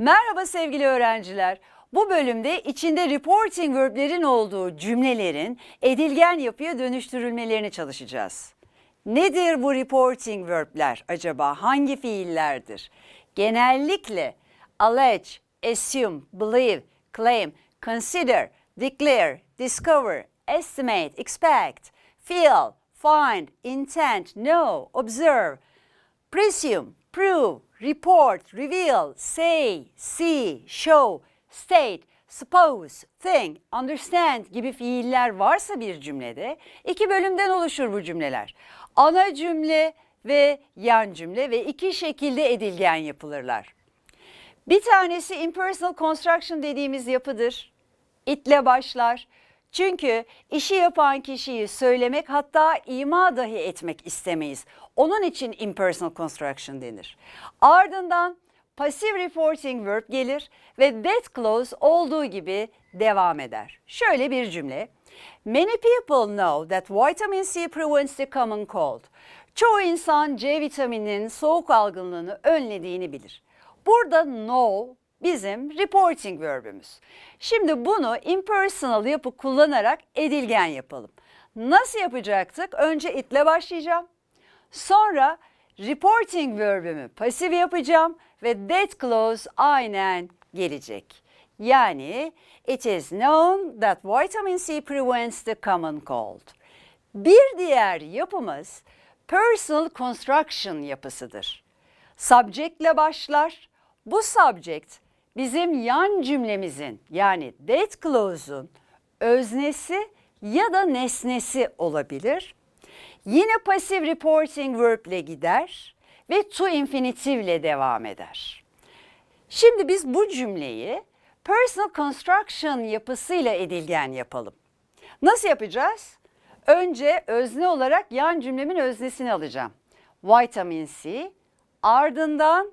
Merhaba sevgili öğrenciler. Bu bölümde içinde reporting verb'lerin olduğu cümlelerin edilgen yapıya dönüştürülmelerini çalışacağız. Nedir bu reporting verb'ler acaba? Hangi fiillerdir? Genellikle allege, assume, believe, claim, consider, declare, discover, estimate, expect, feel, find, intend, know, observe, presume, prove, report, reveal, say, see, show, state, suppose, think, understand gibi fiiller varsa bir cümlede iki bölümden oluşur bu cümleler. Ana cümle ve yan cümle ve iki şekilde edilgen yapılırlar. Bir tanesi impersonal construction dediğimiz yapıdır. İtle başlar. Çünkü işi yapan kişiyi söylemek hatta ima dahi etmek istemeyiz. Onun için impersonal construction denir. Ardından passive reporting verb gelir ve that clause olduğu gibi devam eder. Şöyle bir cümle. Many people know that vitamin C prevents the common cold. Çoğu insan C vitamininin soğuk algınlığını önlediğini bilir. Burada know bizim reporting verbimiz. Şimdi bunu impersonal yapı kullanarak edilgen yapalım. Nasıl yapacaktık? Önce itle başlayacağım. Sonra reporting verbimi pasif yapacağım ve that clause aynen gelecek. Yani it is known that vitamin C prevents the common cold. Bir diğer yapımız personal construction yapısıdır. Subject'le başlar. Bu subject bizim yan cümlemizin yani that clause'un öznesi ya da nesnesi olabilir. Yine passive reporting verb ile gider ve to infinitive ile devam eder. Şimdi biz bu cümleyi personal construction yapısıyla edilgen yapalım. Nasıl yapacağız? Önce özne olarak yan cümlemin öznesini alacağım. Vitamin C. Ardından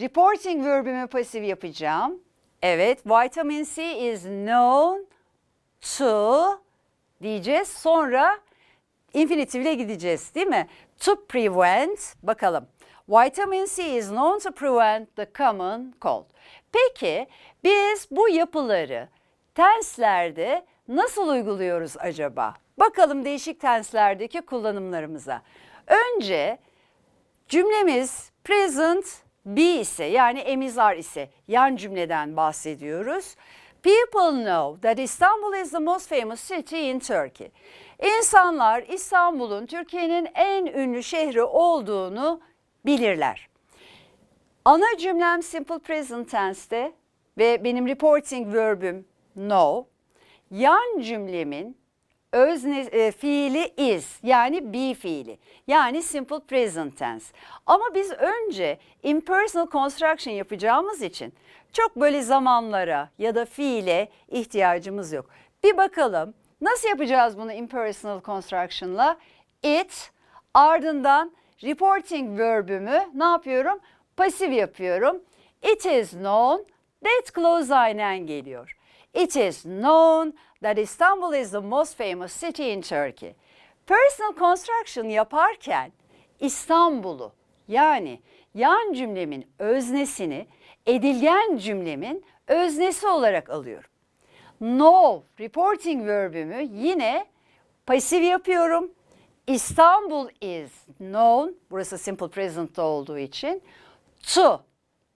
reporting verbimi pasif yapacağım. Evet, vitamin C is known to diyeceğiz. Sonra infinitive gideceğiz değil mi? To prevent bakalım. Vitamin C is known to prevent the common cold. Peki biz bu yapıları tenslerde nasıl uyguluyoruz acaba? Bakalım değişik tenslerdeki kullanımlarımıza. Önce cümlemiz present be ise yani emizar ise yan cümleden bahsediyoruz. People know that Istanbul is the most famous city in Turkey. İnsanlar İstanbul'un Türkiye'nin en ünlü şehri olduğunu bilirler. Ana cümlem simple present tense'te ve benim reporting verb'üm know. Yan cümlemin özne e, fiili is yani be fiili yani simple present tense. Ama biz önce impersonal construction yapacağımız için çok böyle zamanlara ya da fiile ihtiyacımız yok. Bir bakalım nasıl yapacağız bunu impersonal construction'la? It ardından reporting verb'ümü ne yapıyorum? Pasif yapıyorum. It is known that clause aynen geliyor. It is known that Istanbul is the most famous city in Turkey. Personal construction yaparken İstanbul'u yani yan cümlemin öznesini edilgen cümlemin öznesi olarak alıyorum. Know reporting verb'ümü yine pasif yapıyorum. İstanbul is known, burası simple present'ta olduğu için to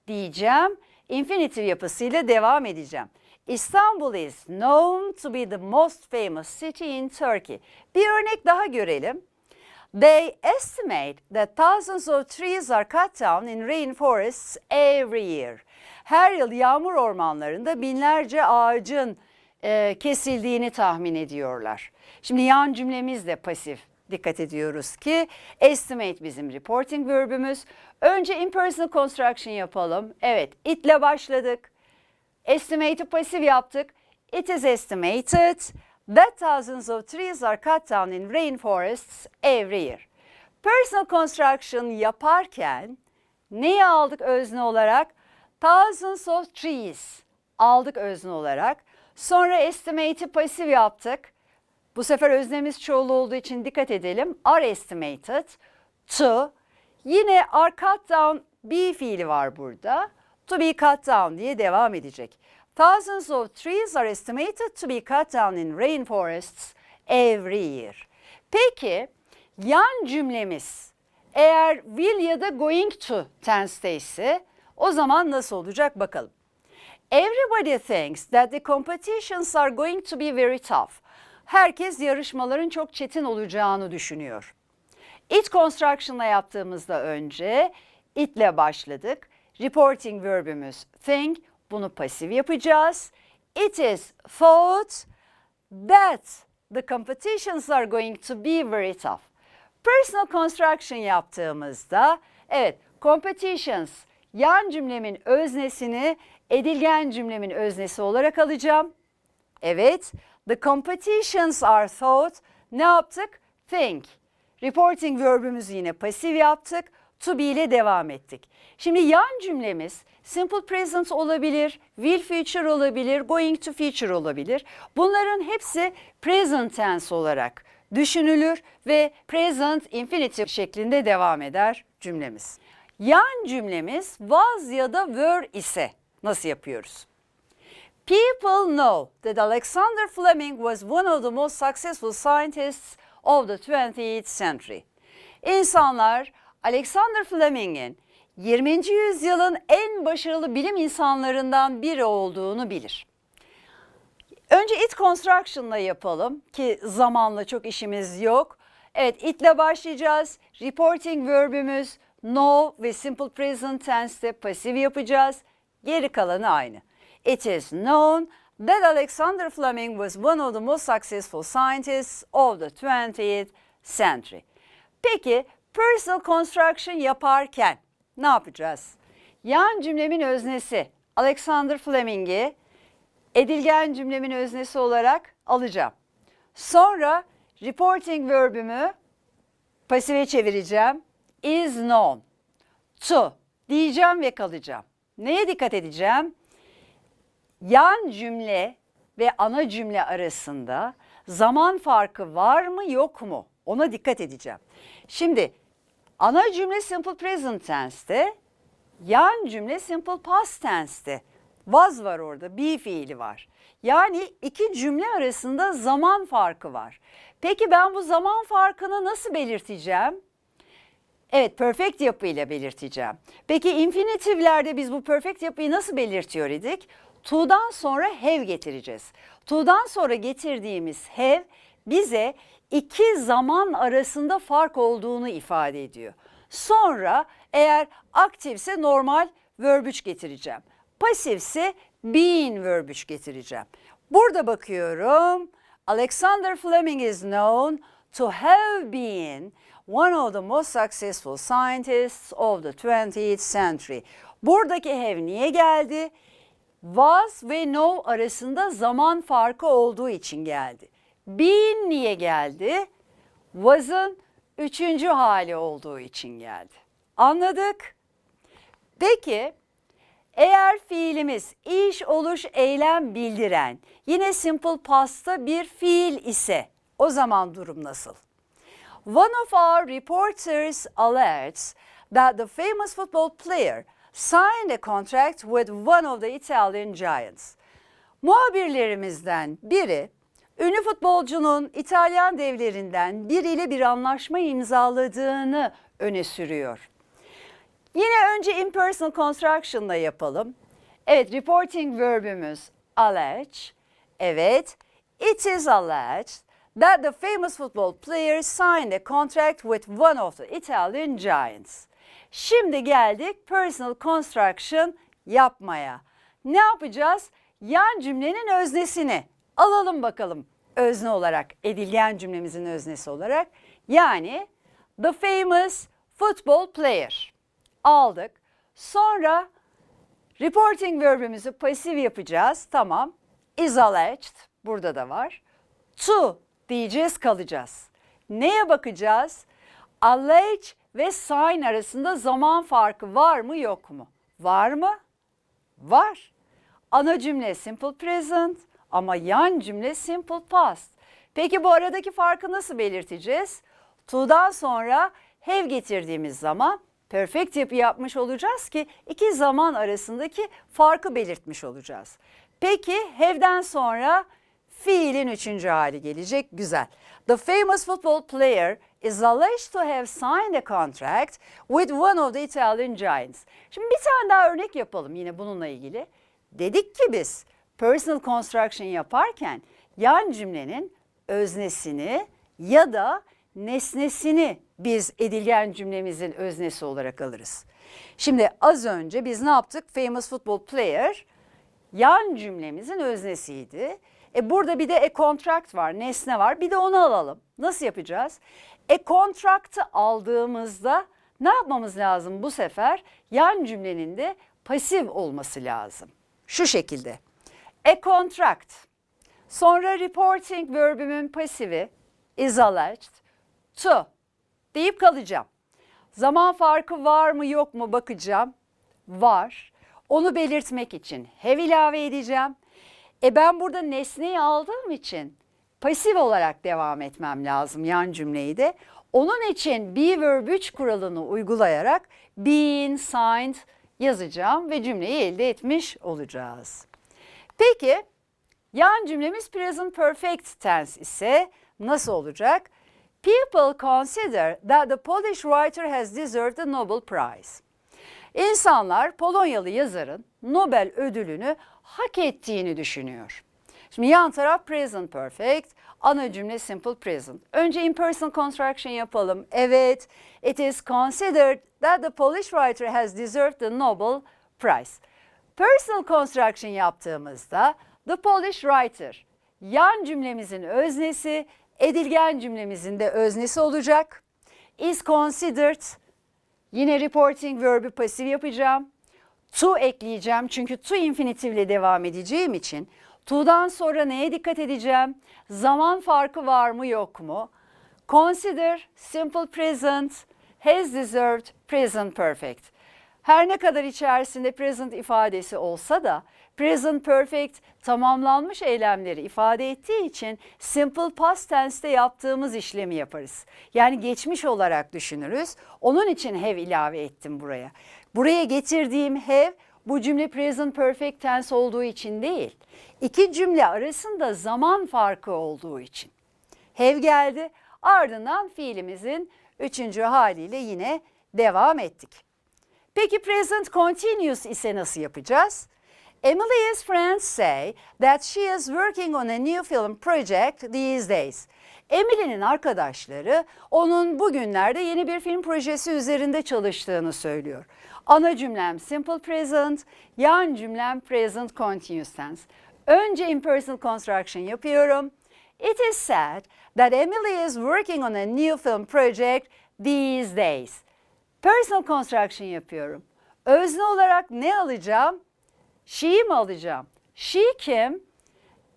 diyeceğim. Infinitive yapısıyla devam edeceğim. İstanbul is known to be the most famous city in Turkey. Bir örnek daha görelim. They estimate that thousands of trees are cut down in rainforests every year. Her yıl yağmur ormanlarında binlerce ağacın e, kesildiğini tahmin ediyorlar. Şimdi yan cümlemiz de pasif. Dikkat ediyoruz ki estimate bizim reporting verb'ümüz. Önce impersonal construction yapalım. Evet, it'le başladık. Estimate'i pasif yaptık. It is estimated that thousands of trees are cut down in rainforests every year. Personal construction yaparken neyi aldık özne olarak? Thousands of trees aldık özne olarak. Sonra estimate'i pasif yaptık. Bu sefer öznemiz çoğulu olduğu için dikkat edelim. Are estimated to yine are cut down be fiili var burada. to be cut down diye devam edecek. Thousands of trees are estimated to be cut down in rainforests every year. Peki yan cümlemiz eğer will ya da going to tense'te ise o zaman nasıl olacak bakalım. Everybody thinks that the competitions are going to be very tough. Herkes yarışmaların çok çetin olacağını düşünüyor. It construction'la yaptığımızda önce it'le başladık. Reporting verbimiz think. Bunu pasif yapacağız. It is thought that the competitions are going to be very tough. Personal construction yaptığımızda evet competitions yan cümlemin öznesini edilgen cümlemin öznesi olarak alacağım. Evet, the competitions are thought. Ne yaptık? Think. Reporting verbimizi yine pasif yaptık. To be ile devam ettik. Şimdi yan cümlemiz simple present olabilir, will future olabilir, going to future olabilir. Bunların hepsi present tense olarak düşünülür ve present infinitive şeklinde devam eder cümlemiz. Yan cümlemiz was ya da were ise nasıl yapıyoruz? People know that Alexander Fleming was one of the most successful scientists of the 20th century. İnsanlar Alexander Fleming'in 20. yüzyılın en başarılı bilim insanlarından biri olduğunu bilir. Önce it construction'la yapalım ki zamanla çok işimiz yok. Evet it'le başlayacağız. Reporting verbimiz know ve simple present tense'te pasif yapacağız. Geri kalanı aynı. It is known that Alexander Fleming was one of the most successful scientists of the 20th century. Peki personal construction yaparken ne yapacağız? Yan cümlemin öznesi Alexander Fleming'i edilgen cümlemin öznesi olarak alacağım. Sonra reporting verbümü pasife çevireceğim. Is known. To diyeceğim ve kalacağım. Neye dikkat edeceğim? Yan cümle ve ana cümle arasında zaman farkı var mı yok mu? Ona dikkat edeceğim. Şimdi ana cümle simple present tense'te, yan cümle simple past tense'te. Was var orada, be fiili var. Yani iki cümle arasında zaman farkı var. Peki ben bu zaman farkını nasıl belirteceğim? Evet, perfect yapıyla belirteceğim. Peki infinitivlerde biz bu perfect yapıyı nasıl belirtiyor idik? To'dan sonra have getireceğiz. To'dan sonra getirdiğimiz have bize iki zaman arasında fark olduğunu ifade ediyor. Sonra eğer aktifse normal verb 3 getireceğim. Pasifse being verb 3 getireceğim. Burada bakıyorum. Alexander Fleming is known to have been one of the most successful scientists of the 20th century. Buradaki have niye geldi? Was ve know arasında zaman farkı olduğu için geldi. Been niye geldi? Was'ın üçüncü hali olduğu için geldi. Anladık? Peki eğer fiilimiz iş, oluş, eylem bildiren yine simple past'ta bir fiil ise o zaman durum nasıl? One of our reporters alerts that the famous football player signed a contract with one of the Italian giants. Muhabirlerimizden biri ünlü futbolcunun İtalyan devlerinden biriyle bir anlaşma imzaladığını öne sürüyor. Yine önce impersonal construction'la yapalım. Evet, reporting verbimiz allege. Evet, it is alleged that the famous football player signed a contract with one of the Italian giants. Şimdi geldik personal construction yapmaya. Ne yapacağız? Yan cümlenin öznesini alalım bakalım özne olarak, edilgen cümlemizin öznesi olarak. Yani the famous football player aldık. Sonra reporting verbimizi pasif yapacağız. Tamam. Is alleged burada da var. To diyeceğiz kalacağız. Neye bakacağız? Allege ve sign arasında zaman farkı var mı yok mu? Var mı? Var. Ana cümle simple present ama yan cümle simple past. Peki bu aradaki farkı nasıl belirteceğiz? To'dan sonra have getirdiğimiz zaman perfect yapı yapmış olacağız ki iki zaman arasındaki farkı belirtmiş olacağız. Peki have'den sonra fiilin üçüncü hali gelecek. Güzel. The famous football player is alleged to have signed a contract with one of the Italian giants. Şimdi bir tane daha örnek yapalım yine bununla ilgili. Dedik ki biz personal construction yaparken yan cümlenin öznesini ya da nesnesini biz edilgen cümlemizin öznesi olarak alırız. Şimdi az önce biz ne yaptık? Famous football player yan cümlemizin öznesiydi. E burada bir de a contract var, nesne var. Bir de onu alalım. Nasıl yapacağız? E contract'ı aldığımızda ne yapmamız lazım bu sefer? Yan cümlenin de pasif olması lazım. Şu şekilde. A contract. Sonra reporting verb'imin pasifi is alleged to deyip kalacağım. Zaman farkı var mı yok mu bakacağım. Var. Onu belirtmek için have ilave edeceğim. E ben burada nesneyi aldığım için pasif olarak devam etmem lazım yan cümleyi de. Onun için be verb 3 kuralını uygulayarak been signed yazacağım ve cümleyi elde etmiş olacağız. Peki yan cümlemiz present perfect tense ise nasıl olacak? People consider that the Polish writer has deserved the Nobel Prize. İnsanlar Polonyalı yazarın Nobel ödülünü hak ettiğini düşünüyor. Şimdi yan taraf present perfect, ana cümle simple present. Önce impersonal construction yapalım. Evet, it is considered that the Polish writer has deserved the Nobel Prize. Personal construction yaptığımızda the Polish writer yan cümlemizin öznesi, edilgen cümlemizin de öznesi olacak. Is considered Yine reporting verb'i pasif yapacağım. To ekleyeceğim çünkü to infinitifle devam edeceğim için to'dan sonra neye dikkat edeceğim? Zaman farkı var mı yok mu? Consider simple present has deserved present perfect. Her ne kadar içerisinde present ifadesi olsa da present perfect tamamlanmış eylemleri ifade ettiği için simple past tense'te yaptığımız işlemi yaparız. Yani geçmiş olarak düşünürüz. Onun için have ilave ettim buraya. Buraya getirdiğim have bu cümle present perfect tense olduğu için değil. İki cümle arasında zaman farkı olduğu için. Have geldi ardından fiilimizin üçüncü haliyle yine devam ettik. Peki present continuous ise nasıl yapacağız? Emily's friends say that she is working on a new film project these days. Emily'nin arkadaşları onun bugünlerde yeni bir film projesi üzerinde çalıştığını söylüyor. Ana cümlem simple present, yan cümlem present continuous tense. Önce impersonal construction yapıyorum. It is said that Emily is working on a new film project these days. Personal construction yapıyorum. Özne olarak ne alacağım? She'yi mi alacağım? She kim?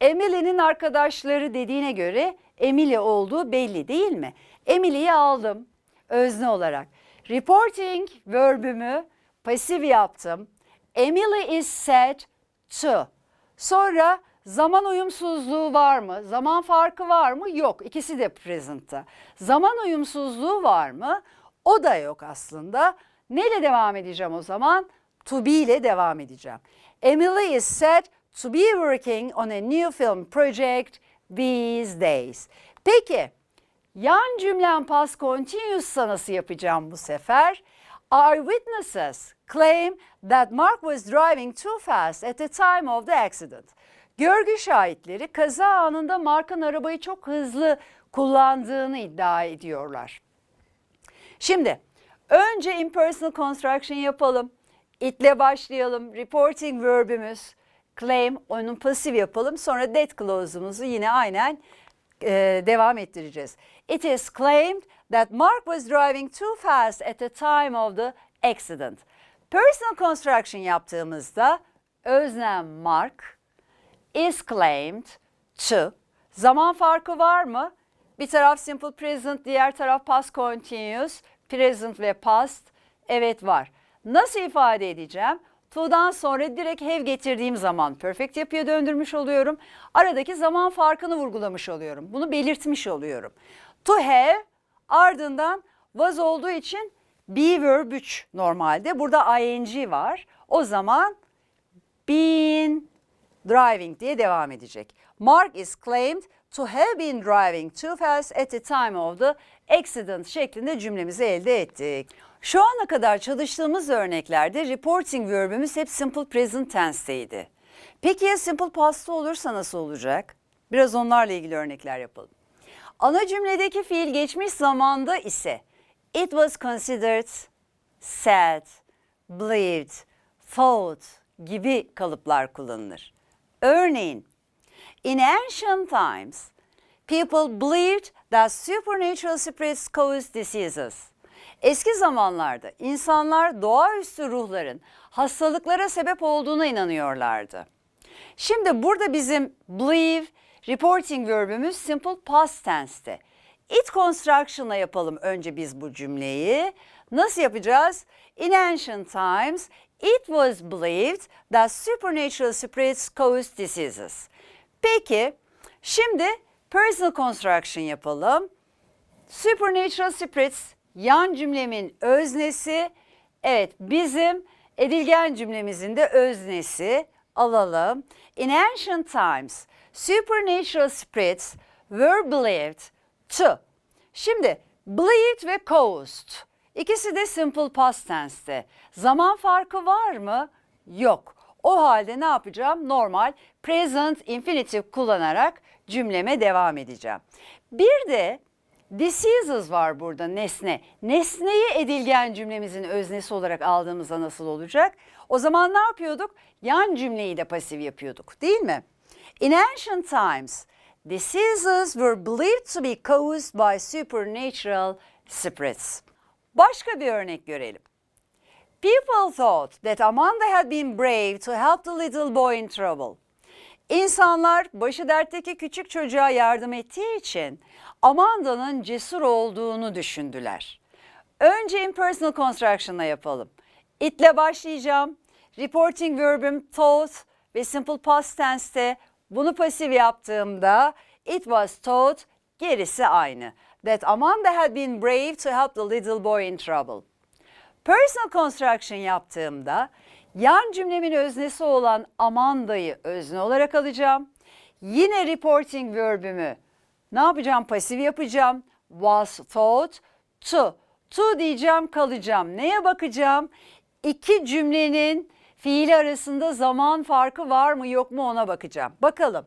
Emily'nin arkadaşları dediğine göre Emily olduğu belli değil mi? Emily'yi aldım özne olarak. Reporting verbümü pasif yaptım. Emily is said to. Sonra zaman uyumsuzluğu var mı? Zaman farkı var mı? Yok. İkisi de present'ta. Zaman uyumsuzluğu var mı? O da yok aslında. Neyle devam edeceğim o zaman? To be ile devam edeceğim. Emily is said to be working on a new film project these days. Peki yan cümlem past continuous'sa nasıl yapacağım bu sefer? Our witnesses claim that Mark was driving too fast at the time of the accident. Görgü şahitleri kaza anında Mark'ın arabayı çok hızlı kullandığını iddia ediyorlar. Şimdi önce impersonal construction yapalım. It'le başlayalım. Reporting verb'ümüz claim onun pasif yapalım. Sonra that clause'umuzu yine aynen e, devam ettireceğiz. It is claimed that Mark was driving too fast at the time of the accident. Personal construction yaptığımızda öznem Mark is claimed to. Zaman farkı var mı? Bir taraf simple present, diğer taraf past continuous, present ve past. Evet var. Nasıl ifade edeceğim? To'dan sonra direkt have getirdiğim zaman perfect yapıya döndürmüş oluyorum. Aradaki zaman farkını vurgulamış oluyorum. Bunu belirtmiş oluyorum. To have ardından was olduğu için be verb 3 normalde. Burada ing var. O zaman been driving diye devam edecek. Mark is claimed to have been driving too fast at the time of the accident şeklinde cümlemizi elde ettik. Şu ana kadar çalıştığımız örneklerde reporting verbimiz hep simple present tense'teydi. Peki ya simple past'ta olursa nasıl olacak? Biraz onlarla ilgili örnekler yapalım. Ana cümledeki fiil geçmiş zamanda ise it was considered, said, believed, thought gibi kalıplar kullanılır. Örneğin, in ancient times, people believed that supernatural spirits caused diseases. Eski zamanlarda insanlar doğaüstü ruhların hastalıklara sebep olduğuna inanıyorlardı. Şimdi burada bizim believe reporting verbimiz simple past tense'te. It construction'la yapalım önce biz bu cümleyi. Nasıl yapacağız? In ancient times, it was believed that supernatural spirits caused diseases. Peki, şimdi personal construction yapalım. Supernatural spirits yan cümlemin öznesi. Evet bizim edilgen cümlemizin de öznesi. Alalım. In ancient times, supernatural spirits were believed to. Şimdi believed ve caused. İkisi de simple past tense'te. Zaman farkı var mı? Yok. O halde ne yapacağım? Normal present infinitive kullanarak cümleme devam edeceğim. Bir de diseases var burada nesne. Nesneyi edilgen cümlemizin öznesi olarak aldığımızda nasıl olacak? O zaman ne yapıyorduk? Yan cümleyi de pasif yapıyorduk değil mi? In ancient times, diseases were believed to be caused by supernatural spirits. Başka bir örnek görelim. People thought that Amanda had been brave to help the little boy in trouble. İnsanlar başı dertteki küçük çocuğa yardım ettiği için Amanda'nın cesur olduğunu düşündüler. Önce impersonal construction'la yapalım. It'le başlayacağım. Reporting verbim thought ve simple past tense'te bunu pasif yaptığımda it was thought gerisi aynı. That Amanda had been brave to help the little boy in trouble. Personal construction yaptığımda yan cümlemin öznesi olan Amanda'yı özne olarak alacağım. Yine reporting verbümü ne yapacağım? Pasif yapacağım. Was thought to. To diyeceğim kalacağım. Neye bakacağım? İki cümlenin fiili arasında zaman farkı var mı yok mu ona bakacağım. Bakalım.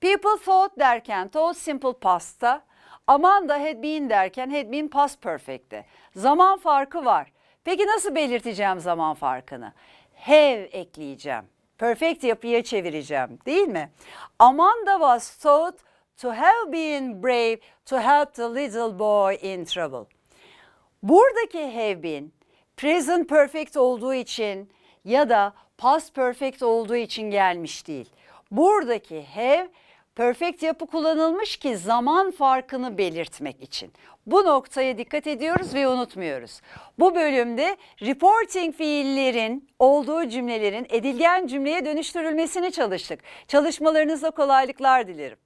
People thought derken thought simple past'ta. Amanda had been derken had been past perfect'te. Zaman farkı var. Peki nasıl belirteceğim zaman farkını? Have ekleyeceğim. Perfect yapıya çevireceğim değil mi? Amanda was thought to have been brave to help the little boy in trouble. Buradaki have been present perfect olduğu için ya da past perfect olduğu için gelmiş değil. Buradaki have perfect yapı kullanılmış ki zaman farkını belirtmek için. Bu noktaya dikkat ediyoruz ve unutmuyoruz. Bu bölümde reporting fiillerin olduğu cümlelerin edilgen cümleye dönüştürülmesini çalıştık. Çalışmalarınızda kolaylıklar dilerim.